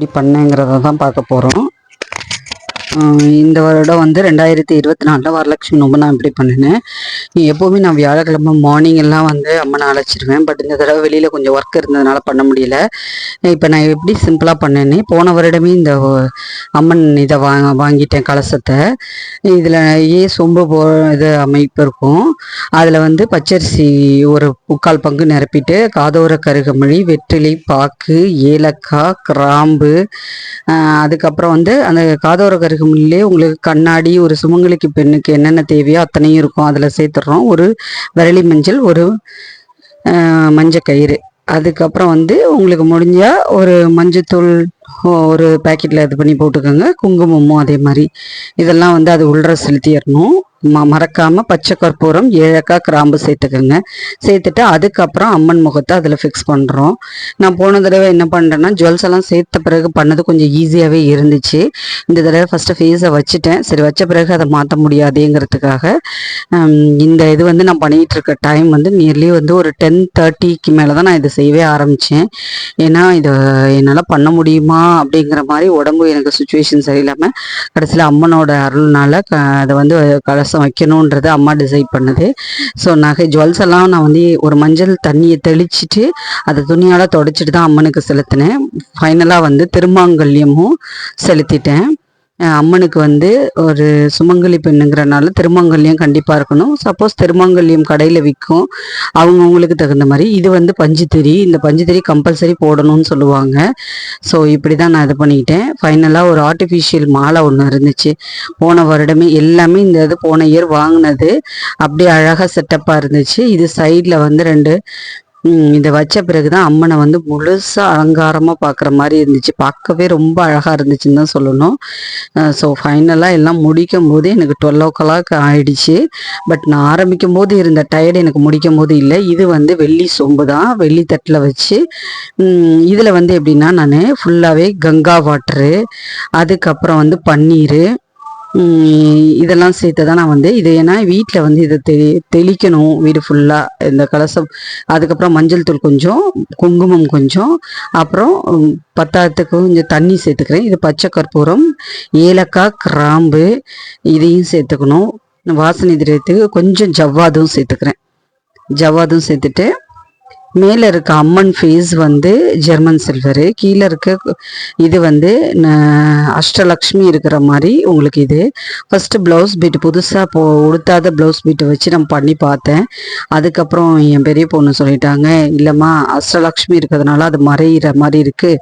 எப்படி பண்ணேங்கிறத தான் பார்க்க போகிறோம் இந்த வருடம் வந்து ரெண்டாயிரத்தி இருபத்தி நாலில் வரலட்சுமி நோம்பு நான் எப்படி பண்ணினேன். எப்போவுமே நான் வியாழக்கிழமை மார்னிங் எல்லாம் வந்து அம்மனை அழைச்சிருவேன். பட் இந்த தடவை வெளியில் கொஞ்சம் ஒர்க் இருந்ததுனால பண்ண முடியல. இப்போ நான் எப்படி சிம்பிளாக பண்ணேன்னு போன வருடமே இந்த அம்மன் இதை வா வாங்கிட்டேன் கலசத்தை. இதில் ஏ சொம்பு போ இது அமைப்பு இருக்கும். அதில் வந்து பச்சரிசி ஒரு முக்கால் பங்கு நிரப்பிட்டு காதோர கருகமொழி வெற்றிலை பாக்கு ஏலக்காய் கிராம்பு அதுக்கப்புறம் வந்து அந்த காதோர கருகமொழிலே உங்களுக்கு கண்ணாடி ஒரு சுமங்கலிக்கு பெண்ணுக்கு என்னென்ன தேவையோ அத்தனையும் இருக்கும். அதில் சேர்த்துடுறோம். ஒரு விரலி மஞ்சள் ஒரு மஞ்சள் கயிறு அதுக்கப்புறம் வந்து உங்களுக்கு முடிஞ்சால் ஒரு மஞ்சத்தூள் ஒரு பேக்கெட்டில் இது பண்ணி போட்டுக்கோங்க. குங்குமமும் அதே மாதிரி. இதெல்லாம் வந்து அது உள்ள செலுத்திடணும் ம மறக்காமல் பச்சை கற்பூரம் ஏழக்காய் கிராம்பு சேர்த்துக்கோங்க. சேர்த்துட்டு அதுக்கப்புறம் அம்மன் முகத்தை அதில் ஃபிக்ஸ் பண்ணுறோம் நான் போன தடவை என்ன பண்ணுறேன்னா ஜுவல்ஸ் எல்லாம் சேர்த்த பிறகு பண்ணது கொஞ்சம் ஈஸியாகவே இருந்துச்சு. இந்த தடவை ஃபஸ்ட்டு ஃபேஸை வச்சுட்டேன். சரி வச்ச பிறகு அதை மாற்ற முடியாதேங்கிறதுக்காக இந்த இது வந்து நான் பண்ணிகிட்டு இருக்க டைம் வந்து நியர்லி வந்து ஒரு டென் தேர்ட்டிக்கு மேலே தான் நான் இதை செய்யவே ஆரம்பித்தேன் ஏன்னா இதை என்னால் பண்ண முடியுமா அப்படிங்கிற மாதிரி உடம்பு எனக்கு சுச்சுவேஷன் சரியில்லாமல் கடைசியில் அம்மனோட அருள்னால அதை வந்து கலசம் வைக்கணுன்றது அம்மா டிசைட் பண்ணுது. ஸோ நகை ஜுவல்ஸ் எல்லாம் நான் வந்து ஒரு மஞ்சள் தண்ணியை தெளிச்சிட்டு அதை துணியால் தொடச்சிட்டு தான் அம்மனுக்கு செலுத்தினேன். ஃபைனலாக வந்து திருமாங்கல்யமும் செலுத்திட்டேன். அம்மனுக்கு வந்து ஒரு சுமங்கலி பெண்ணுங்கிறனால திருமங்கல்யம் கண்டிப்பாக இருக்கணும். சப்போஸ் திருமங்கல்யம் கடையில் விற்கும். அவங்கவுங்களுக்கு தகுந்த மாதிரி இது வந்து பஞ்சுத்திரி இந்த பஞ்சுத்திரி கம்பல்சரி போடணும்னு சொல்லுவாங்க. ஸோ இப்படி தான் நான் இது பண்ணிக்கிட்டேன். ஃபைனலாக ஒரு ஆர்டிஃபிஷியல் மாலை ஒன்று இருந்துச்சு. போன வருடமே எல்லாமே இந்த இது போன இயர் வாங்கினது. அப்படியே அழகாக செட்டப்பாக இருந்துச்சு. இது சைடில் வந்து ரெண்டு இதை வச்ச பிறகு தான் அம்மனை வந்து முழுசாக அலங்காரமாக பார்க்குற மாதிரி இருந்துச்சு. பார்க்கவே ரொம்ப அழகாக இருந்துச்சுன்னு தான் சொல்லணும். ஸோ ஃபைனலாக எல்லாம் முடிக்கும் போது எனக்கு டுவெல் ஓ கிளாக் ஆயிடுச்சு. பட் நான் ஆரம்பிக்கும் போது இருந்த டயர்டு எனக்கு முடிக்கும் போது இல்லை. இது வந்து வெள்ளி சொம்பு தான். வெள்ளி தட்டில் வச்சு இதில் வந்து எப்படின்னா நான் ஃபுல்லாகவே கங்கா வாட்ரு அதுக்கப்புறம் வந்து பன்னீர் இதெல்லாம் சேர்த்து தான் நான் வந்து இது ஏன்னா வீட்டில் வந்து இதை தெ தெளிக்கணும் வீடு ஃபுல்லாக இந்த கலசம் அதுக்கப்புறம் மஞ்சள் தூள் கொஞ்சம் குங்குமம் கொஞ்சம் அப்புறம் பத்தாயிரத்துக்கு கொஞ்சம் தண்ணி சேர்த்துக்கிறேன். இது பச்சை கற்பூரம் ஏலக்காய் கிராம்பு இதையும் சேர்த்துக்கணும். வாசனை திரியத்துக்கு கொஞ்சம் ஜவ்வாதும் சேர்த்துக்கிறேன். ஜவ்வாதும் சேர்த்துட்டு மேலே இருக்க அம்மன் ஃபேஸ் வந்து ஜெர்மன் சில்வரு கீழே இருக்க இது வந்து அஷ்டலக்ஷ்மி இருக்கிற மாதிரி உங்களுக்கு இது. ஃபஸ்ட்டு ப்ளவுஸ் பீட்டு புதுசாக போ உடுத்தாத ப்ளவுஸ் பீட்டை வச்சு நான் பண்ணி பார்த்தேன். அதுக்கப்புறம் என் பெரிய பொண்ணு சொல்லிட்டாங்க இல்லைம்மா அஷ்டலக்ஷ்மி இருக்கிறதுனால அது மறையிற மாதிரி இருக்குது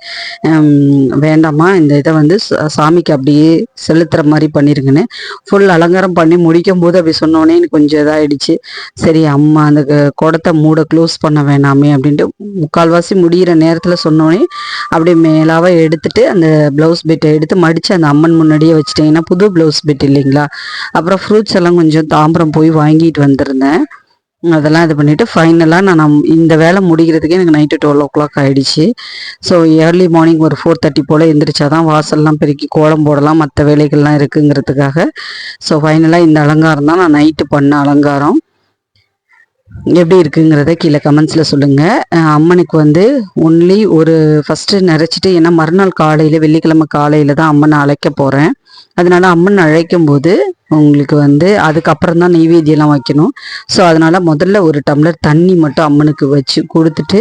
வேண்டாம்மா இந்த இதை வந்து சாமிக்கு அப்படியே செலுத்துகிற மாதிரி பண்ணிருங்கன்னு. ஃபுல் அலங்காரம் பண்ணி முடிக்கும் போது அப்படி சொன்னோன்னே எனக்கு கொஞ்சம் இதாகிடுச்சு சரி அம்மா அந்த குடத்தை மூட க்ளோஸ் பண்ண வேணாம். பண்ணலாமே அப்படின்ட்டு முக்கால்வாசி முடிகிற நேரத்தில் சொன்னோன்னே அப்படியே மேலாக எடுத்துட்டு அந்த ப்ளவுஸ் பெட்டை எடுத்து மடித்து அந்த அம்மன் முன்னாடியே வச்சுட்டேன். புது ப்ளவுஸ் பெட் இல்லைங்களா? அப்புறம் ஃப்ரூட்ஸ் எல்லாம் கொஞ்சம் தாம்பரம் போய் வாங்கிட்டு வந்திருந்தேன். அதெல்லாம் இது பண்ணிவிட்டு ஃபைனலாக நான் இந்த வேலை முடிகிறதுக்கே எனக்கு நைட்டு டுவெல் ஓ கிளாக் ஆகிடுச்சு ஸோ ஏர்லி மார்னிங் ஒரு ஃபோர் தேர்ட்டி போல் எந்திரிச்சா தான் வாசல்லாம் பெருக்கி கோலம் போடலாம் மற்ற வேலைகள்லாம் இருக்குங்கிறதுக்காக. ஸோ ஃபைனலாக இந்த அலங்காரம் தான் நான் நைட்டு பண்ண அலங்காரம். எப்படி இருக்குங்கிறத கீழே கமெண்ட்ஸில் சொல்லுங்கள் அம்மனுக்கு வந்து ஒன்லி ஒரு ஃபஸ்ட்டு நிறச்சிட்டு ஏன்னா மறுநாள் காலையில் வெள்ளிக்கிழமை காலையில் தான் அம்மனை அழைக்க போகிறேன் அதனால் அம்மன் அழைக்கும் போது உங்களுக்கு வந்து அதுக்கப்புறம் தான் நெய்வேத்தியெல்லாம் வைக்கணும். ஸோ அதனால் முதல்ல ஒரு டம்ளர் தண்ணி மட்டும் அம்மனுக்கு வச்சு கொடுத்துட்டு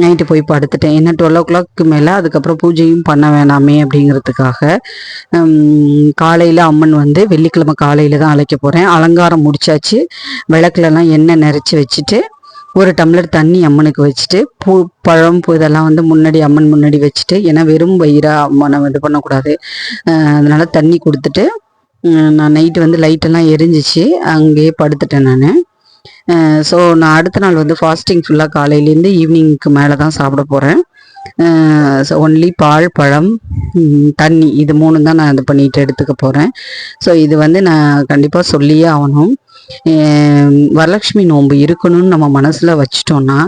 நைட்டு போய் படுத்துட்டேன். என்ன டுவெல் ஓ கிளாக்கு மேலே அதுக்கப்புறம் பூஜையும் பண்ண வேணாமே அப்படிங்கிறதுக்காக காலையில் அம்மன் வந்து வெள்ளிக்கிழமை காலையில் தான் அழைக்க போகிறேன் அலங்காரம் முடிச்சாச்சு. விளக்குலலாம் எண்ணெய் நிறச்சி வச்சுட்டு ஒரு டம்ளர் தண்ணி அம்மனுக்கு வச்சுட்டு பூ பழம் பூ இதெல்லாம் வந்து முன்னாடி அம்மன் முன்னாடி வச்சுட்டு ஏன்னா வெறும் வயிறாக அம்மனை இது பண்ணக்கூடாது. அதனால் தண்ணி கொடுத்துட்டு நான் நைட்டு வந்து லைட்டெல்லாம் எரிஞ்சிச்சு அங்கேயே படுத்துட்டேன் நான். ஸோ நான் அடுத்த நாள் வந்து ஃபாஸ்டிங் ஃபுல்லாக காலையிலேருந்து ஈவினிங்க்கு மேலே தான் சாப்பிட போகிறேன் ஸோ ஒன்லி பால் பழம் தண்ணி இது மூணு தான் நான் இது பண்ணிட்டு எடுத்துக்க போகிறேன் ஸோ இது வந்து நான் கண்டிப்பாக சொல்லியே ஆகணும். வரலட்சுமி நோன்பு இருக்கணும்னு நம்ம மனசில் வச்சிட்டோம்னா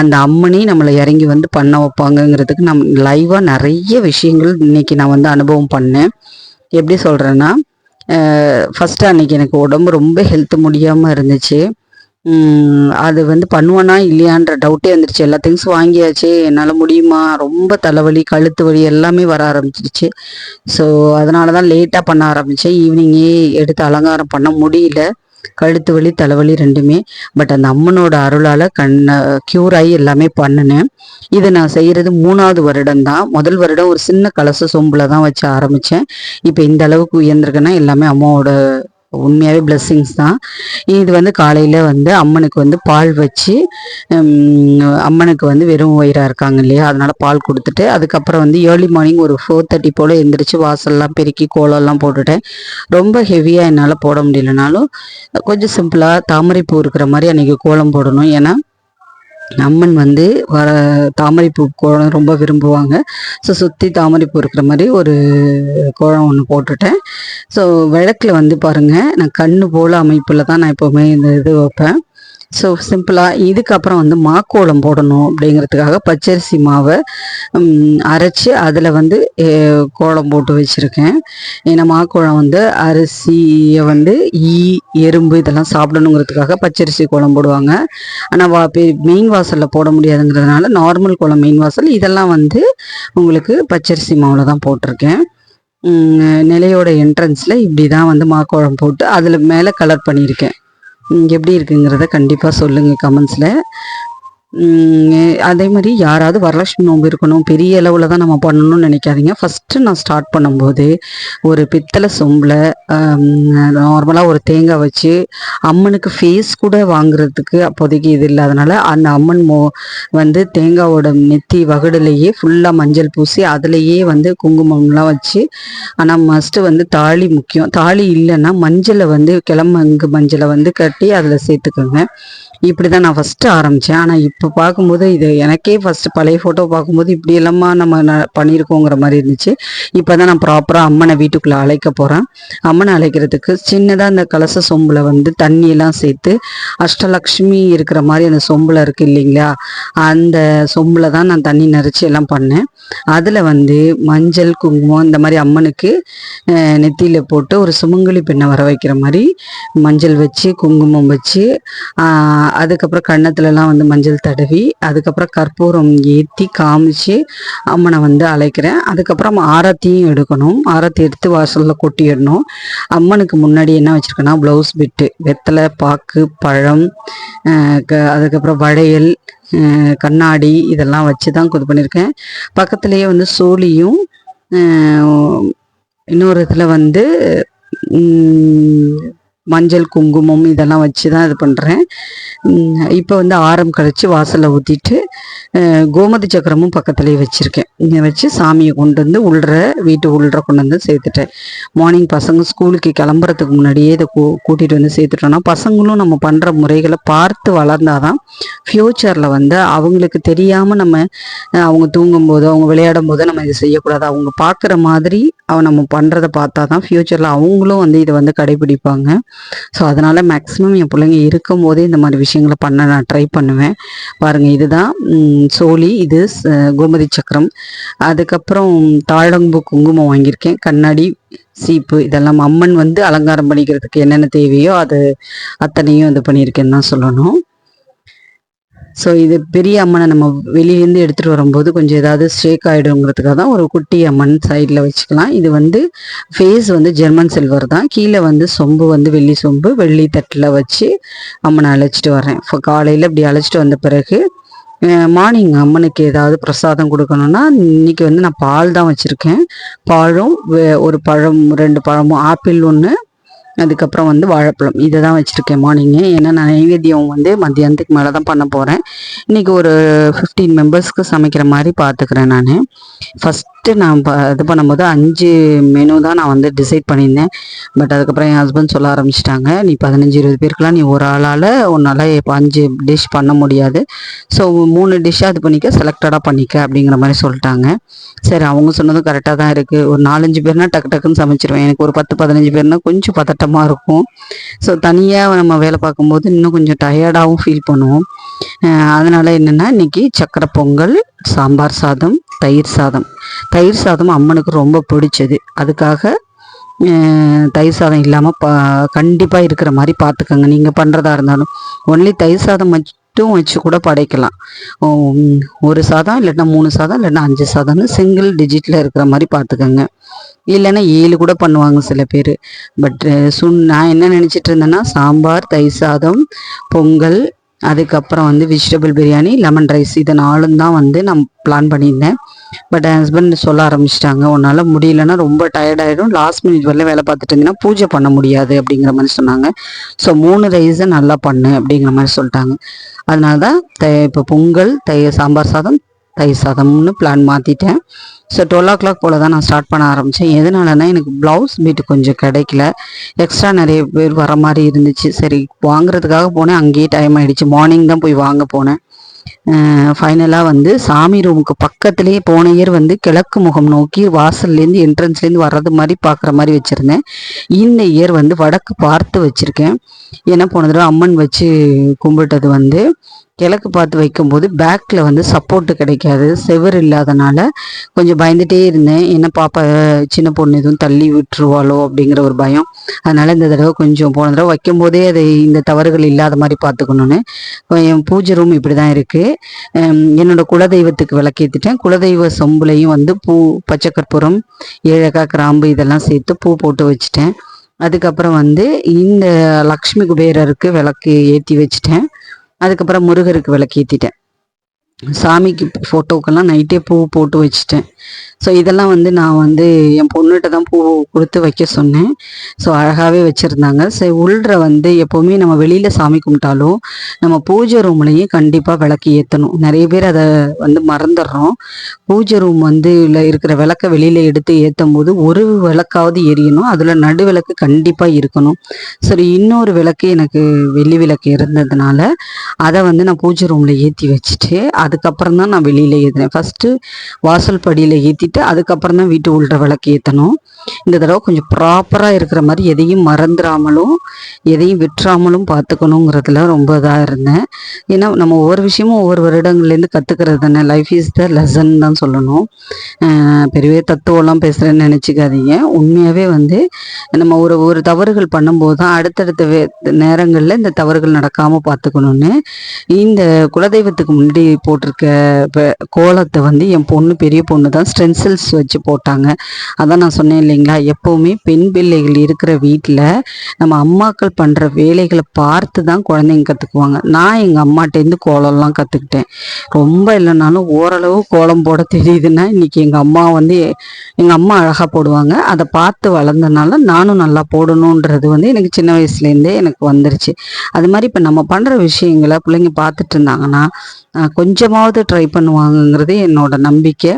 அந்த அம்மனே நம்மளை இறங்கி வந்து பண்ண வைப்பாங்கங்கிறதுக்கு நம் லைவாக நிறைய விஷயங்கள் இன்னைக்கு நான் வந்து அனுபவம் பண்ணேன். எப்படி சொல்கிறேன்னா ஃபஸ்ட்டு அன்னைக்கு எனக்கு உடம்பு ரொம்ப ஹெல்த் முடியாமல் இருந்துச்சு. அது வந்து பண்ணுவேனா இல்லையான்ற டவுட்டே வந்துருச்சு. எல்லா திங்ஸ் வாங்கியாச்சு. என்னால் முடியுமா? ரொம்ப தலைவலி கழுத்து வலி எல்லாமே வர ஆரம்பிச்சிருச்சு. ஸோ அதனால தான் லேட்டாக பண்ண ஆரம்பித்தேன் ஈவினிங்கே எடுத்து அலங்காரம் பண்ண முடியல. கழுத்து வலி தலைவலி ரெண்டுமே. பட் அந்த அம்மனோட அருளால் கண் க்யூர் ஆகி எல்லாமே பண்ணினேன். இதை நான் செய்கிறது மூணாவது வருடம் தான் முதல் வருடம் ஒரு சின்ன கலச சொம்பில் தான் வச்சு ஆரம்பித்தேன் இப்போ இந்த அளவுக்கு உயர்ந்திருக்குன்னா எல்லாமே அம்மாவோட உண்மையாகவே பிளெஸ்ஸிங்ஸ் தான். இது வந்து காலையில் வந்து அம்மனுக்கு வந்து பால் வச்சு அம்மனுக்கு வந்து வெறும் வயிறாக இருக்காங்க இல்லையா? அதனால் பால் கொடுத்துட்டு அதுக்கப்புறம் வந்து ஏர்லி மார்னிங் ஒரு ஃபோர் தேர்ட்டி போல் எந்திரிச்சு வாசல்லாம் பெருக்கி கோலம்லாம் போட்டுட்டேன். ரொம்ப ஹெவியாக என்னால் போட முடியலனாலும் கொஞ்சம் சிம்பிளாக தாமரைப்பூ இருக்கிற மாதிரி அன்றைக்கி கோலம் போடணும். ஏன்னா அம்மன் வந்து வர தாமரைப்பூ கோலம் ரொம்ப விரும்புவாங்க. ஸோ சுற்றி தாமரைப்பூ இருக்கிற மாதிரி ஒரு கோலம் ஒன்று போட்டுட்டேன். ஸோ விளக்கில் வந்து பாருங்கள் நான் கண்ணு போல் அமைப்பில் தான் நான் எப்போவுமே இந்த இது வைப்பேன். ஸோ சிம்பிளாக இதுக்கப்புறம் வந்து மாக்கோலம் போடணும் அப்படிங்கிறதுக்காக பச்சரிசி மாவை அரைச்சி அரைச்சு அதில் வந்து கோலம் போட்டு வச்சுருக்கேன். ஏன்னா மாக்கோலம் வந்து அரிசியை வந்து ஈ எறும்பு இதெல்லாம் சாப்பிடணுங்கிறதுக்காக பச்சரிசி கோலம் போடுவாங்க. ஆனால் வா மெயின் வாசலில் போட முடியாதுங்கிறதுனால நார்மல் கோலம் மெயின் வாசல் இதெல்லாம் வந்து உங்களுக்கு பச்சரிசி மாவில் தான் போட்டிருக்கேன். நிலையோட என்ட்ரன்ஸில் இப்படி தான் வந்து மாக்கோழம் போட்டு அதில் மேலே கலர் பண்ணியிருக்கேன். எப்படி இருக்குங்கிறத கண்டிப்பாக சொல்லுங்கள் கமெண்ட்ஸில் அதே மாதிரி யாராவது வரலட்சுமி நோம்பு இருக்கணும் பெரிய அளவில் தான் நம்ம பண்ணணும்னு நினைக்காதீங்க. ஃபஸ்ட்டு நான் ஸ்டார்ட் பண்ணும்போது ஒரு பித்தளை சொம்பில் நார்மலாக ஒரு தேங்காய் வச்சு அம்மனுக்கு ஃபேஸ் கூட வாங்குறதுக்கு அப்போதைக்கு இது இல்லாதனால அந்த அம்மன் மோ வந்து தேங்காவோட நெத்தி வகுடுலேயே ஃபுல்லாக மஞ்சள் பூசி அதுலேயே வந்து குங்குமம்லாம் வச்சு ஆனால் மஸ்ட்டு வந்து தாலி முக்கியம். தாலி இல்லைன்னா மஞ்சளை வந்து கிளம்பங்கு மஞ்சளை வந்து கட்டி அதில் சேர்த்துக்கோங்க. இப்படி தான் நான் ஃபஸ்ட்டு ஆரம்பித்தேன் ஆனால் இப்போ பார்க்கும்போது இது எனக்கே ஃபஸ்ட்டு பழைய ஃபோட்டோ பார்க்கும்போது இப்படி எல்லாமா நம்ம பண்ணியிருக்கோங்கிற மாதிரி இருந்துச்சு. இப்போ தான் நான் ப்ராப்பராக அம்மனை வீட்டுக்குள்ளே அழைக்க போகிறேன் அம்மனை அழைக்கிறதுக்கு சின்னதாக அந்த கலச சொம்பில் வந்து தண்ணியெல்லாம் சேர்த்து அஷ்டலக்ஷ்மி இருக்கிற மாதிரி அந்த சொம்பில் இருக்குது இல்லைங்களா? அந்த சொம்பில் தான் நான் தண்ணி நிறச்சி எல்லாம் பண்ணேன். அதில் வந்து மஞ்சள் குங்குமம் இந்த மாதிரி அம்மனுக்கு நெத்தியில் போட்டு ஒரு சுமங்கலி பெண்ணை வர வைக்கிற மாதிரி மஞ்சள் வச்சு குங்குமம் வச்சு அதுக்கப்புறம் கன்னத்துலலாம் வந்து மஞ்சள் தடவி அதுக்கப்புறம் கற்பூரம் ஏற்றி காமிச்சு அம்மனை வந்து அழைக்கிறேன். அதுக்கப்புறம் ஆரத்தியும் எடுக்கணும். ஆரத்தி எடுத்து வாசலில் கொட்டிடணும். அம்மனுக்கு முன்னாடி என்ன வச்சுருக்கேன்னா ப்ளவுஸ் பிட்டு வெத்தலை பாக்கு பழம் க- அதுக்கப்புறம் வளையல் கண்ணாடி இதெல்லாம் வச்சு தான் இது பண்ணியிருக்கேன் பக்கத்துலேயே வந்து சோழியும் இன்னொரு இதில் வந்து மஞ்சள் குங்குமம் இதெல்லாம் வச்சு தான் இது பண்ணுறேன் இப்போ வந்து ஆரம் கழித்து வாசலில் ஊற்றிட்டு கோமதி சக்கரமும் பக்கத்துலேயே வச்சுருக்கேன். இங்கே வச்சு சாமியை கொண்டு வந்து உள்ற வீட்டு உள்ற கொண்டு வந்து சேர்த்துட்டேன். மார்னிங் பசங்க ஸ்கூலுக்கு கிளம்புறதுக்கு முன்னாடியே இதை கூ கூட்டிகிட்டு வந்து சேர்த்துட்டோம்னா பசங்களும் நம்ம பண்ணுற முறைகளை பார்த்து வளர்ந்தாதான் ஃப்யூச்சரில் வந்து அவங்களுக்கு தெரியாமல் நம்ம அவங்க தூங்கும் போதோ அவங்க விளையாடும் போதோ நம்ம இதை செய்யக்கூடாது. அவங்க பார்க்குற மாதிரி அவன் நம்ம பண்ணுறதை பார்த்தா தான் ஃப்யூச்சரில் அவங்களும் வந்து இதை வந்து கடைபிடிப்பாங்க. ஸோ அதனால் மேக்ஸிமம் என் பிள்ளைங்க இருக்கும் போதே இந்த மாதிரி விஷயங்களை பண்ண நான் ட்ரை பண்ணுவேன். பாருங்கள் இதுதான் சோழி இது கோமதி சக்கரம். அதுக்கப்புறம் தாழம்பு குங்குமம் வாங்கியிருக்கேன். கண்ணாடி சீப்பு இதெல்லாம் அம்மன் வந்து அலங்காரம் பண்ணிக்கிறதுக்கு என்னென்ன தேவையோ அது அத்தனையும் இது பண்ணியிருக்கேன்னு தான் சொல்லணும். ஸோ இது பெரிய அம்மனை நம்ம வெளியிலேருந்து எடுத்துகிட்டு வரும்போது கொஞ்சம் ஏதாவது ஸ்ட்ரேக் ஆகிடுங்கிறதுக்காக தான் ஒரு குட்டி அம்மன் சைடில் வச்சுக்கலாம். இது வந்து ஃபேஸ் வந்து ஜெர்மன் சில்வர் தான். கீழே வந்து சொம்பு வந்து வெள்ளி சொம்பு வெள்ளி தட்டில் வச்சு அம்மனை அழைச்சிட்டு வரேன். இப்போ காலையில் இப்படி அழைச்சிட்டு வந்த பிறகு மார்னிங் அம்மனுக்கு ஏதாவது பிரசாதம் கொடுக்கணும்னா இன்றைக்கி வந்து நான் பால் தான் வச்சுருக்கேன். பாலும் வே- ஒரு பழம் ரெண்டு பழமும் ஆப்பிள் ஒன்று அதுக்கப்புறம் வந்து வாழைப்பழம். இதை தான் வச்சுருக்கேன் மார்னிங்கு ஏன்னா நான் நைவேத்தியம் வந்து மத்தியானத்துக்கு மேலே தான் பண்ண போகிறேன் இன்றைக்கி ஒரு ஃபிஃப்டீன் மெம்பர்ஸ்க்கு சமைக்கிற மாதிரி பார்த்துக்கிறேன் நான். ஃபஸ்ட்டு நான் ப இது பண்ணும்போது அஞ்சு மெனு தான் நான் வந்து டிசைட் பண்ணியிருந்தேன். பட் அதுக்கப்புறம் என் ஹஸ்பண்ட் சொல்ல ஆரம்பிச்சிட்டாங்க நீ பதினஞ்சு இருபது பேருக்குலாம் நீ ஒரு ஆளால் உன்னால் இப்போ அஞ்சு டிஷ் பண்ண முடியாது. ஸோ மூணு டிஷ்ஷாக இது பண்ணிக்க செலக்டடாக பண்ணிக்க அப்படிங்கிற மாதிரி சொல்லிட்டாங்க. சரி அவங்க சொன்னதும் கரெக்டாக தான் இருக்குது ஒரு நாலஞ்சு பேர்னா டக்கு டக்குன்னு சமைச்சிருவேன். எனக்கு ஒரு பத்து பதினஞ்சு பேர்னா கொஞ்சம் பதட்டமாக இருக்கும். ஸோ தனியாக நம்ம வேலை பார்க்கும்போது இன்னும் கொஞ்சம் டயர்டாகவும் ஃபீல் பண்ணுவோம். அதனால் என்னென்னா இன்னைக்கு சக்கரை பொங்கல் சாம்பார் சாதம் தயிர் சாதம். தயிர் சாதம் அம்மனுக்கு ரொம்ப பிடிச்சது. அதுக்காக தயிர் சாதம் இல்லாமல் பா கண்டிப்பாக இருக்கிற மாதிரி பார்த்துக்கோங்க. நீங்கள் பண்ணுறதா இருந்தாலும். ஒன்லி தயிர் சாதம் மட்டும் வச்சு கூட படைக்கலாம். ஒரு சாதம் இல்லைன்னா மூணு சாதம் இல்லைன்னா அஞ்சு சாதம்னு சிங்கிள் டிஜிட்டில் இருக்கிற மாதிரி பார்த்துக்கோங்க. இல்லைன்னா ஏழு கூட பண்ணுவாங்க சில பேர். பட் சுன் நான் என்ன நினச்சிட்டு இருந்தேன்னா சாம்பார் தயிர் சாதம் பொங்கல் அதுக்கப்புறம் வந்து வெஜிடபிள் பிரியாணி லெமன் ரைஸ் இதை நாலும் தான் வந்து நான் பிளான் பண்ணியிருந்தேன். பட் என் ஹஸ்பண்ட் சொல்ல ஆரம்பிச்சிட்டாங்க. உன்னால் முடியலன்னா ரொம்ப டயர்டாயிடும் லாஸ்ட் மினிட் வரல வேலை பார்த்துட்டு இருந்தீங்கன்னா பூஜை பண்ண முடியாது. அப்படிங்கிற மாதிரி சொன்னாங்க. ஸோ மூணு ரைஸை நல்லா பண்ணு அப்படிங்கிற மாதிரி சொல்லிட்டாங்க. அதனால தான் த இப்போ பொங்கல் தை சாம்பார் சாதம் தயிர் சாதம்னு பிளான் மாற்றிட்டேன் ஸோ டுவெல் ஓ கிளாக் போல் தான் நான் ஸ்டார்ட் பண்ண ஆரம்பித்தேன் எதனாலனா எனக்கு ப்ளவுஸ் பீட்டு கொஞ்சம் கிடைக்கல. எக்ஸ்ட்ரா நிறைய பேர் வர மாதிரி இருந்துச்சு. சரி வாங்குறதுக்காக போனேன். அங்கேயே டைம் ஆகிடுச்சு மார்னிங் தான் போய் வாங்க போனேன். ஃபைனலாக வந்து சாமி ரூமுக்கு பக்கத்துலேயே போன இயர் வந்து கிழக்கு முகம் நோக்கி வாசல்லேருந்து என்ட்ரன்ஸ்லேருந்து வர்றது மாதிரி பார்க்குற மாதிரி வச்சுருந்தேன். இந்த இயர் வந்து வடக்கு பார்த்து வச்சுருக்கேன். ஏன்னா போன தடவை அம்மன் வச்சு கும்பிட்டது வந்து கிழக்கு பார்த்து வைக்கும்போது பேக்கில் வந்து சப்போர்ட்டு கிடைக்காது. செவர் இல்லாதனால கொஞ்சம் பயந்துட்டே இருந்தேன். என்ன பாப்பா சின்ன பொண்ணு எதுவும் தள்ளி விட்டுருவாளோ அப்படிங்கிற ஒரு பயம். அதனால் இந்த தடவை கொஞ்சம் போன தடவை வைக்கும்போதே அதை இந்த தவறுகள் இல்லாத மாதிரி பார்த்துக்கணுன்னு என் பூஜை ரூம் இப்படி தான் இருக்குது என்னோட குலதெய்வத்துக்கு விளக்கேற்றிட்டேன் குலதெய்வ சொம்புலையும் வந்து பூ பச்சை கற்பூரம் ஏலக்காய் கிராம்பு இதெல்லாம் சேர்த்து பூ போட்டு வச்சுட்டேன். அதுக்கப்புறம் வந்து இந்த லக்ஷ்மி குபேரருக்கு விளக்கு ஏற்றி வச்சுட்டேன். அதுக்கப்புறம் முருகருக்கு விளக்கு ஏற்றிட்டேன் சாமிக்கு ஃபோட்டோக்கெல்லாம் நைட்டே பூ போட்டு வச்சுட்டேன். ஸோ இதெல்லாம் வந்து நான் வந்து என் பொண்ணுகிட்ட தான் பூ கொடுத்து வைக்க சொன்னேன். ஸோ அழகாகவே வச்சுருந்தாங்க. சரி உள்ற வந்து எப்போவுமே நம்ம வெளியில் சாமி கும்பிட்டாலும் நம்ம பூஜை ரூம்லேயும் கண்டிப்பாக விளக்கு ஏற்றணும் நிறைய பேர் அதை வந்து மறந்துடுறோம். பூஜை ரூம் வந்து இல்லை இருக்கிற விளக்க வெளியில் எடுத்து ஏற்றும் போது ஒரு விளக்காவது எரியணும். அதில் நடு விளக்கு கண்டிப்பாக இருக்கணும். சரி இன்னொரு விளக்கு எனக்கு வெள்ளி விளக்கு இருந்ததுனால அதை வந்து நான் பூஜை ரூமில் ஏற்றி வச்சுட்டு அதுக்கப்புறம் தான் நான் வெளியில் ஏற்றினேன் ஃபஸ்ட்டு வாசல் படியில் ஏற்றிட்டு அதுக்கப்புறம் தான் வீட்டு உள்ள விளக்கு ஏற்றணும் இந்த தடவை கொஞ்சம் ப்ராப்பராக இருக்கிற மாதிரி எதையும் மறந்துடாமலும் எதையும் விட்டுறாமலும் பார்த்துக்கணுங்கிறதுல ரொம்ப இதாக இருந்தேன். ஏன்னா நம்ம ஒவ்வொரு விஷயமும் ஒவ்வொரு வருடங்கள்லேருந்து கற்றுக்கிறது தானே. லைஃப் இஸ் த லெசன் தான் சொல்லணும். பெரிய தத்துவம்லாம் பேசுகிறேன்னு நினச்சிக்காதீங்க. உண்மையாகவே வந்து நம்ம ஒரு ஒரு தவறுகள் பண்ணும்போது தான் அடுத்தடுத்த வே நேரங்களில் இந்த தவறுகள் நடக்காமல் பார்த்துக்கணுன்னு இந்த குலதெய்வத்துக்கு முன்னாடி போட்டிருக்க இப்போ கோலத்தை வந்து என் பொண்ணு பெரிய பொண்ணு தான் ஸ்டென்சில்ஸ் வச்சு போட்டாங்க. அதான் நான் சொன்னேன் இல்லைங்களா? எப்போவுமே பெண் பிள்ளைகள் இருக்கிற வீட்டில் நம்ம அம்மாக்கள் பண்ணுற வேலைகளை பார்த்து தான் குழந்தைங்க கற்றுக்குவாங்க நான் எங்கள் அம்மாட்டேருந்து கோலம்லாம் கற்றுக்கிட்டேன் ரொம்ப இல்லைனாலும் ஓரளவு கோலம் போட தெரியுதுன்னா இன்றைக்கி எங்கள் அம்மா வந்து எங்கள் அம்மா அழகாக போடுவாங்க. அதை பார்த்து வளர்ந்தனால நானும் நல்லா போடணுன்றது வந்து எனக்கு சின்ன வயசுலேருந்தே எனக்கு வந்துருச்சு. அது மாதிரி இப்போ நம்ம பண்ணுற விஷயங்களை பிள்ளைங்க பார்த்துட்டு இருந்தாங்கன்னா கொஞ்சமாவது ட்ரை பண்ணுவாங்கங்கிறது என்னோட நம்பிக்கை.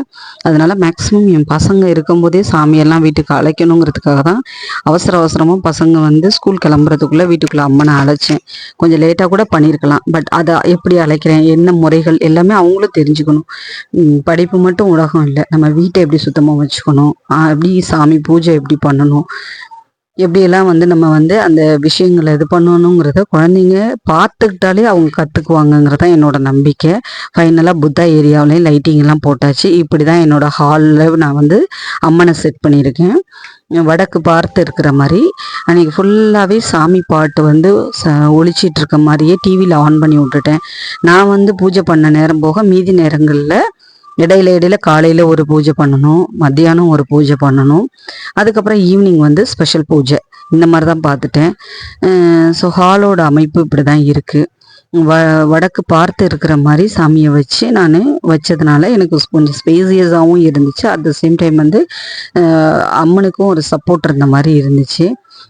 அதனால மேக்ஸிமம் என் பசங்க இருக்கும்போதே சாமியெல்லாம் வீட்டுக்கு அழைக்கணுங்கிறதுக்காக தான் அவசர அவசரமாக பசங்க வந்து ஸ்கூல் கிளம்புறதுக்குள்ளே வீட்டுக்குள்ளே அம்மனை அழைச்சேன். கொஞ்சம் லேட்டாக கூட பண்ணியிருக்கலாம் பட் அதை எப்படி அழைக்கிறேன்? என்ன முறைகள்? எல்லாமே அவங்களும் தெரிஞ்சுக்கணும். படிப்பு மட்டும் உலகம் இல்லை. நம்ம வீட்டை எப்படி சுத்தமாக வச்சுக்கணும்? அப்படி எப்படி சாமி பூஜை எப்படி பண்ணணும்? எப்படியெல்லாம் வந்து நம்ம வந்து அந்த விஷயங்களை இது பண்ணணுங்கிறத குழந்தைங்க பார்த்துக்கிட்டாலே அவங்க கற்றுக்குவாங்கங்கிறது தான் என்னோட நம்பிக்கை. ஃபைனலாக புத்தா ஏரியாவிலையும் லைட்டிங்கெல்லாம் போட்டாச்சு. இப்படி தான் என்னோட ஹாலில் நான் வந்து அம்மனை செட் பண்ணியிருக்கேன். வடக்கு பார்த்து இருக்கிற மாதிரி அன்றைக்கி ஃபுல்லாகவே சாமி பாட்டு வந்து ச ஒழிச்சிட்டு இருக்க மாதிரியே டிவியில் ஆன் பண்ணி விட்டுட்டேன். நான் வந்து பூஜை பண்ண நேரம் போக மீதி நேரங்களில் இடையில இடையில காலையில் ஒரு பூஜை பண்ணணும் மத்தியானம் ஒரு பூஜை பண்ணணும். அதுக்கப்புறம் ஈவினிங் வந்து ஸ்பெஷல் பூஜை. இந்த மாதிரி தான் பார்த்துட்டேன் ஸோ ஹாலோட அமைப்பு இப்படி தான் இருக்குது வ வடக்கு பார்த்து இருக்கிற மாதிரி சாமியை வச்சு நான் வச்சதுனால எனக்கு கொஞ்சம் ஸ்பேசியஸாகவும் இருந்துச்சு. அட் த சேம் டைம் வந்து அம்மனுக்கும் ஒரு சப்போர்ட் இருந்த மாதிரி இருந்துச்சு.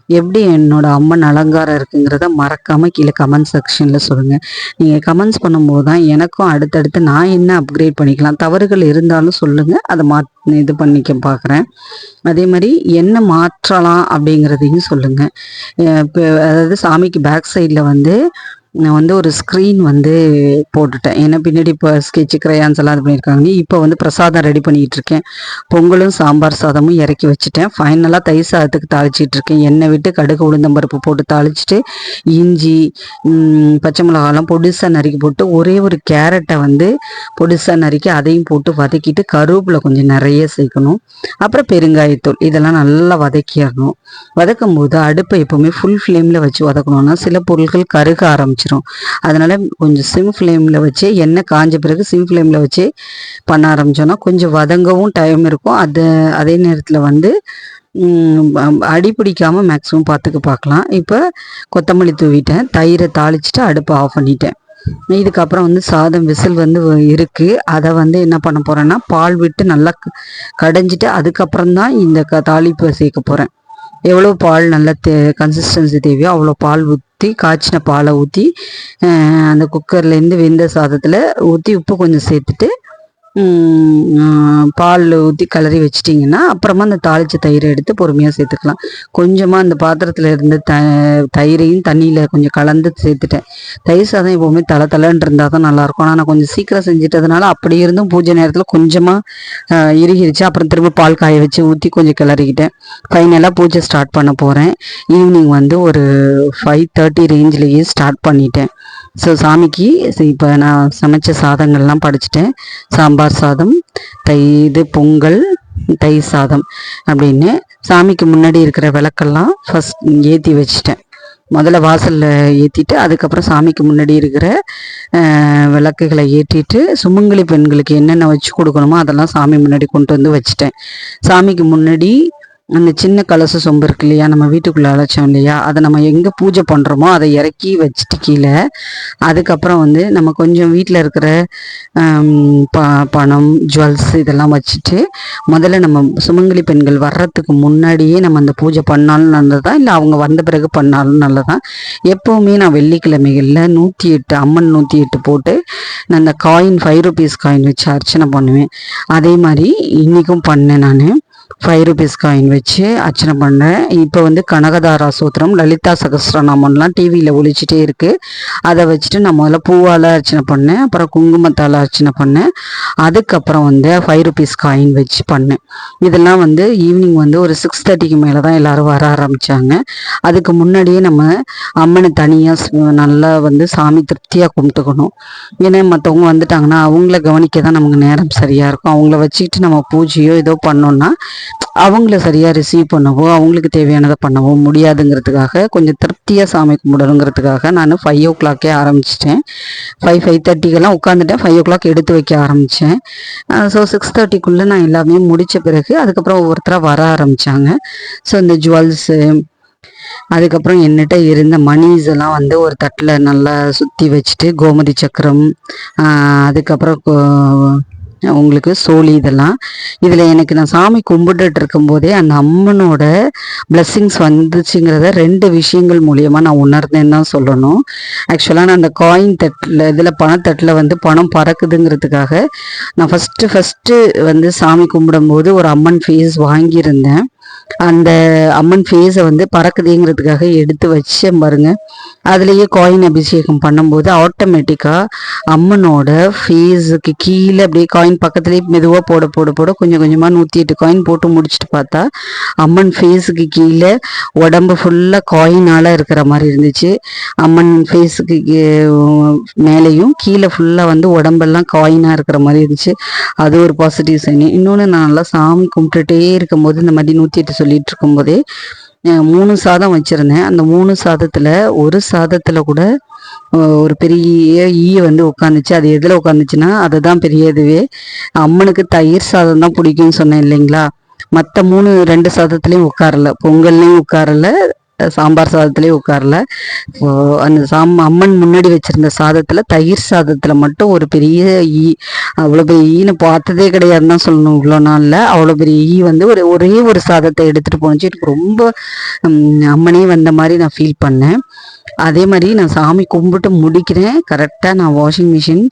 எப்படி என்னோட அம்மன் அலங்காரம் இருக்குங்கிறத மறக்காமல் கீழே கமெண்ட் செக்ஷனில் சொல்லுங்கள் நீங்கள் கமெண்ட்ஸ் பண்ணும்போது தான் எனக்கும் அடுத்தடுத்து நான் என்ன அப்கிரேட் பண்ணிக்கலாம் தவறுகள் இருந்தாலும் சொல்லுங்கள் அதை மா இது பண்ணிக்க பார்க்குறேன் அதே மாதிரி என்ன மாற்றலாம் அப்படிங்கிறதையும் சொல்லுங்கள் இப்போ அதாவது சாமிக்கு பேக் சைடில் வந்து நான் வந்து ஒரு ஸ்க்ரீன் வந்து போட்டுட்டேன். ஏன்னா பின்னாடி இப்போ ஸ்கெட்சு கிரையான்ஸ் எல்லாம் இது பண்ணியிருக்காங்க இப்போ வந்து பிரசாதம் ரெடி பண்ணிக்கிட்டு இருக்கேன். பொங்கலும் சாம்பார் சாதமும் இறக்கி வச்சுட்டேன். ஃபைனலாக தயிர் சாதத்துக்கு தாளிச்சிட்டு இருக்கேன். எண்ணெய் விட்டு கடுகு உளுந்தம்பருப்பு போட்டு தாளிச்சிட்டு இஞ்சி பச்சை மிளகாலாம் பொடிசாக நறுக்கி போட்டு ஒரே ஒரு கேரட்டை வந்து பொடிசாக நறுக்கி அதையும் போட்டு வதக்கிட்டு கருவேப்பில் கொஞ்சம் நிறைய சேர்க்கணும். அப்புறம் பெருங்காயத்தூள். இதெல்லாம் நல்லா வதக்கிடணும். வதக்கும் போது அடுப்பை எப்போவுமே ஃபுல் ஃப்ளேமில் வச்சு வதக்கணும்னா சில பொருட்கள் கருக ஆரம்பிச்சிரும் அதனால் கொஞ்சம் சிம் ஃப்ளேமில் வச்சு எண்ணெய் காஞ்ச பிறகு சிம் ஃப்ளேமில் வச்சு பண்ண ஆரம்பிச்சோன்னா கொஞ்சம் வதங்கவும் டைம் இருக்கும். அது அதே நேரத்தில் வந்து அடி பிடிக்காம மேக்ஸிமம் பார்த்துக்க பார்க்கலாம் இப்போ கொத்தமல்லி தூவிட்டேன். தயிரை தாளிச்சிட்டு அடுப்பை ஆஃப் பண்ணிட்டேன். இதுக்கப்புறம் வந்து சாதம் விசில் வந்து இருக்குது இருக்கு. அதை வந்து என்ன பண்ண போறேன்னா பால் விட்டு நல்லா கடைஞ்சிட்டு அதுக்கப்புறம் தான் இந்த க தாளிப்பை சேர்க்க போறேன். எவ்வளோ பால் நல்ல தே கன்சிஸ்டன்சி தேவையோ அவ்வளோ பால் ஊற்றி காய்ச்சின பாலை ஊற்றி அந்த குக்கர்லேருந்து வெந்த சாதத்தில் ஊற்றி உப்பு கொஞ்சம் சேர்த்துட்டு பால் ஊற்றி கிளறி வச்சிட்டிங்கன்னா அப்புறமா அந்த தாளிச்ச தயிரை எடுத்து பொறுமையாக சேர்த்துக்கலாம். கொஞ்சமாக அந்த பாத்திரத்தில் இருந்த த தயிரையும் தண்ணியில் கொஞ்சம் கலந்து சேர்த்துட்டேன். தயிர் சாதம் எப்போவுமே தலை தலைன்னு இருந்தால் தான் நல்லாயிருக்கும். ஆனால் நான் கொஞ்சம் சீக்கிரம் செஞ்சிட்டதுனால அப்படி இருந்தும் பூஜை நேரத்தில் கொஞ்சமாக இறுகிருச்சு. அப்புறம் திரும்ப பால் காய வச்சு ஊற்றி கொஞ்சம் கிளறிக்கிட்டேன். ஃபைனலாக பூஜை ஸ்டார்ட் பண்ண போகிறேன் ஈவினிங் வந்து ஒரு ஃபைவ் தேர்ட்டி ரேஞ்சிலேயே ஸ்டார்ட் பண்ணிட்டேன். ஸோ சாமிக்கு இப்போ நான் சமைச்ச சாதங்கள்லாம் படிச்சுட்டேன். சாம்பார் சாதம் தை இது பொங்கல் தை சாதம் அப்படின்னு சாமிக்கு முன்னாடி இருக்கிற விளக்கெல்லாம் ஃபஸ்ட் ஏற்றி வச்சிட்டேன். முதல்ல வாசலில் ஏற்றிட்டு அதுக்கப்புறம் சாமிக்கு முன்னாடி இருக்கிற விளக்குகளை ஏற்றிட்டு சுமங்கலி பெண்களுக்கு என்னென்ன வச்சு கொடுக்கணுமோ அதெல்லாம் சாமி முன்னாடி கொண்டு வந்து வச்சுட்டேன். சாமிக்கு முன்னாடி அந்த சின்ன கலச சொம்பு இருக்கு இல்லையா நம்ம வீட்டுக்குள்ளே அழைச்சோம் இல்லையா அதை நம்ம எங்கே பூஜை பண்ணுறோமோ அதை இறக்கி வச்சுட்டு கீழே அதுக்கப்புறம் வந்து நம்ம கொஞ்சம் வீட்டில் இருக்கிற ப பணம் ஜுவல்ஸ் இதெல்லாம் வச்சுட்டு முதல்ல நம்ம சுமங்கலி பெண்கள் வர்றதுக்கு முன்னாடியே நம்ம அந்த பூஜை பண்ணாலும் நல்லதா இல்லை அவங்க வந்த பிறகு பண்ணாலும் நல்லதா? எப்போவுமே நான் வெள்ளிக்கிழமைகளில் நூற்றி எட்டு அம்மன் நூற்றி எட்டு போட்டு நான் அந்த காயின் ஃபைவ் ருபீஸ் காயின் வச்சு அர்ச்சனை பண்ணுவேன். அதே மாதிரி இன்றைக்கும் பண்ணேன் நான். ஃபைவ் ருபீஸ் காயின் வச்சு அர்ச்சனை பண்ணேன் இப்போ வந்து கனகதாரா சூத்திரம் லலிதா சகசிரநாமம்லாம் டிவியில் ஒழிச்சிட்டே இருக்குது அதை வச்சுட்டு நான் முதல்ல பூவால் அர்ச்சனை பண்ணேன் அப்புறம் குங்குமத்தால் அர்ச்சனை பண்ணேன். அதுக்கப்புறம் வந்து ஃபைவ் ருபீஸ் காயின் வச்சு பண்ணேன். இதெல்லாம் வந்து ஈவினிங் வந்து ஒரு சிக்ஸ் தேர்ட்டிக்கு மேலே தான் எல்லோரும் வர ஆரம்பித்தாங்க அதுக்கு முன்னாடியே நம்ம அம்மனை தனியாக நல்லா வந்து சாமி திருப்தியாக கும்பிட்டுக்கணும். ஏன்னா மற்றவங்க வந்துட்டாங்கன்னா அவங்கள கவனிக்க தான் நமக்கு நேரம் சரியாக இருக்கும். அவங்கள வச்சுக்கிட்டு நம்ம பூஜையோ ஏதோ பண்ணோன்னா அவங்கள சரியாக ரிசீவ் பண்ணவோ அவங்களுக்கு தேவையானதை பண்ணவோ முடியாதுங்கிறதுக்காக கொஞ்சம் திருப்தியாக சாமி கும்பிடணுங்கிறதுக்காக நான் ஃபைவ் ஓ கிளாக்கே ஆரம்பிச்சிட்டேன். ஃபைவ் ஃபைவ் தேர்ட்டிக்கெல்லாம் உட்காந்துட்டேன் ஃபைவ் ஓ கிளாக் எடுத்து வைக்க ஆரம்பித்தேன் ஸோ சிக்ஸ் தேர்ட்டிக்குள்ளே நான் எல்லாமே முடித்த பிறகு அதுக்கப்புறம் ஒவ்வொருத்தராக வர ஆரம்பித்தாங்க ஸோ இந்த ஜுவல்ஸு அதுக்கப்புறம் என்னட்ட இருந்த மணிஸ் எல்லாம் வந்து ஒரு தட்டில் நல்லா சுற்றி வச்சுட்டு கோமதி சக்கரம் அதுக்கப்புறம் கோ- உங்களுக்கு சோழி இதெல்லாம். இதில் எனக்கு நான் சாமி கும்பிட்டுட்டு இருக்கும்போதே அந்த அம்மனோட blessings வந்துச்சுங்கிறத ரெண்டு விஷயங்கள் மூலியமாக நான் உணர்ந்தேன்னு தான் சொல்லணும். ஆக்சுவலாக நான் அந்த காயின் தட்டில் இதில் பணத்தட்டில் வந்து பணம் பறக்குதுங்கிறதுக்காக நான் ஃபஸ்ட்டு ஃபஸ்ட்டு வந்து சாமி கும்பிடும்போது ஒரு அம்மன் ஃபேஸ் வாங்கியிருந்தேன். அந்த அம்மன் ஃபேஸை வந்து பறக்குதுங்கிறதுக்காக எடுத்து வச்சேன் பாருங்க. அதுலேயே காயின் அபிஷேகம் பண்ணும்போது ஆட்டோமேட்டிக்காக அம்மனோட ஃபேஸுக்கு கீழே அப்படியே காயின் பக்கத்துலேயே மெதுவாக போட போட போட கொஞ்சம் கொஞ்சமாக நூற்றி எட்டு காயின் போட்டு முடிச்சுட்டு பார்த்தா அம்மன் ஃபேஸுக்கு கீழே உடம்பு ஃபுல்லாக காயினால் இருக்கிற மாதிரி இருந்துச்சு. அம்மன் ஃபேஸுக்கு மேலேயும் கீழே ஃபுல்லாக வந்து உடம்பெல்லாம் காயினாக இருக்கிற மாதிரி இருந்துச்சு. அது ஒரு பாசிட்டிவ் சைன் இன்னொன்று நான் நல்லா சாமி கும்பிட்டுட்டே இருக்கும்போது இந்த மாதிரி நூற்றி எட்டு சொல்லிட்டு இருக்கும்போதே மூணு சாதம் வச்சுருந்தேன். அந்த மூணு சாதத்தில் ஒரு சாதத்தில் கூட ஒரு பெரிய ஈ வந்து உட்காந்துச்சு அது எதில் உட்காந்துச்சுன்னா அதுதான் பெரிய இதுவே அம்மனுக்கு தயிர் சாதம் தான் பிடிக்கும்னு சொன்னேன் இல்லைங்களா? மற்ற மூணு ரெண்டு சாதத்துலேயும் உட்காரல பொங்கல்லையும் உட்காரல சாம்பார் சாதத்துலேயும் உட்காரல. அந்த சாம் அம்மன் முன்னாடி வச்சிருந்த சாதத்தில் தயிர் சாதத்தில் மட்டும் ஒரு பெரிய ஈ அவ்வளோ பெரிய ஈன்னு பார்த்ததே கிடையாதுன்னு தான் சொல்லணும் இவ்வளோ நாளில். அவ்வளோ பெரிய ஈ வந்து ஒரு ஒரே ஒரு சாதத்தை எடுத்துகிட்டு போனுச்சு எனக்கு ரொம்ப அம்மனே வந்த மாதிரி நான் ஃபீல் பண்ணேன். அதே மாதிரி நான் சாமி கும்பிட்டு முடிக்கிறேன். கரெக்டாக நான் washing machine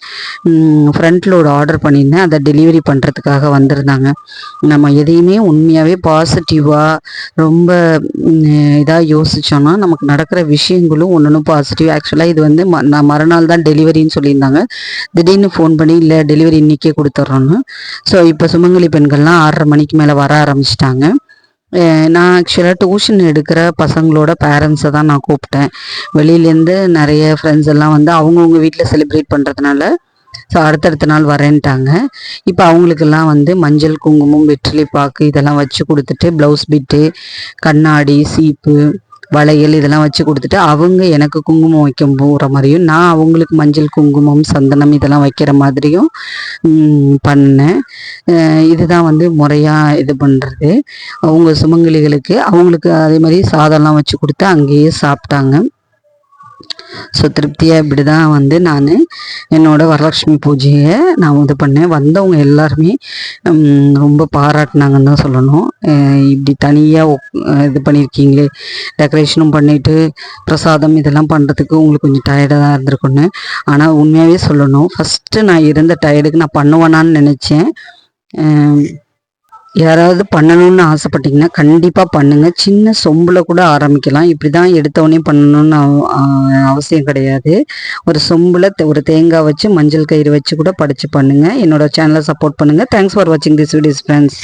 front load order பண்ணியிருந்தேன். அதை டெலிவரி பண்ணுறதுக்காக வந்திருந்தாங்க. நம்ம எதையுமே உண்மையாகவே பாசிட்டிவாக ரொம்ப இதாக யோசித்தோன்னா நமக்கு நடக்கிற விஷயங்களும் ஒன்று ஒன்று பாசிட்டிவ் ஆக்சுவலாக இது வந்து ம நான் மறுநாள் தான் டெலிவரின்னு சொல்லியிருந்தாங்க. திடீர்னு ஃபோன் பண்ணி இல்லை டெலிவரி இன்றைக்கே கொடுத்துட்றோன்னு ஸோ இப்போ சுமங்கலி பெண்கள்லாம் ஆறரை மணிக்கு மேலே வர ஆரம்பிச்சிட்டாங்க. நான் ஆக்சுவலாக டியூஷன் எடுக்கிற பசங்களோட பேரண்ட்ஸை தான் நான் கூப்பிட்டேன். வெளியிலேருந்து நிறைய ஃப்ரெண்ட்ஸ் எல்லாம் வந்து அவங்கவுங்க வீட்டில் செலிப்ரேட் பண்ணுறதுனால ஸோ அடுத்தடுத்த நாள் வரேன்ட்டாங்க. இப்போ அவங்களுக்கெல்லாம் வந்து மஞ்சள் குங்குமம் வெற்றிலை பாக்கு இதெல்லாம் வச்சு கொடுத்துட்டு ப்ளவுஸ் பிட்டு கண்ணாடி சீப்பு வளையல் இதெல்லாம் வச்சு கொடுத்துட்டு அவங்க எனக்கு குங்குமம் வைக்க போகிற மாதிரியும் நான் அவங்களுக்கு மஞ்சள் குங்குமம் சந்தனம் இதெல்லாம் வைக்கிற மாதிரியும் பண்ணேன். இதுதான் வந்து முறையாக இது பண்ணுறது அவங்க சுமங்கலிகளுக்கு அவங்களுக்கு அதே மாதிரி சாதம்லாம் வச்சு கொடுத்து அங்கேயே சாப்பிட்டாங்க. ஸோ திருப்தியாக இப்படி தான் வந்து நான் என்னோடய வரலட்சுமி பூஜையை நான் இது பண்ணேன். வந்தவங்க எல்லாருமே ரொம்ப பாராட்டினாங்கன்னு தான் சொல்லணும். இப்படி தனியாக இது பண்ணியிருக்கீங்களே டெக்கரேஷனும் பண்ணிவிட்டு பிரசாதம் இதெல்லாம் பண்ணுறதுக்கு உங்களுக்கு கொஞ்சம் டயர்டாக தான் இருந்திருக்குன்னு ஆனால் உண்மையாகவே சொல்லணும் ஃபஸ்ட்டு நான் இருந்த டயர்டுக்கு நான் பண்ணுவேனான்னு நினச்சேன். யாராவது பண்ணணும்னு ஆசைப்பட்டீங்கன்னா கண்டிப்பாக பண்ணுங்கள் சின்ன சொம்பில் கூட ஆரம்பிக்கலாம். இப்படி தான் எடுத்தவொடனே பண்ணணும்னு அவசியம் கிடையாது. ஒரு சொம்பில் ஒரு தேங்காய் வச்சு மஞ்சள் கயிறு வச்சு கூட படித்து பண்ணுங்கள் என்னோடய சேனலை சப்போர்ட் பண்ணுங்கள் தேங்க்ஸ் ஃபார் வாட்சிங் திஸ் வீடியோஸ் ஃப்ரெண்ட்ஸ்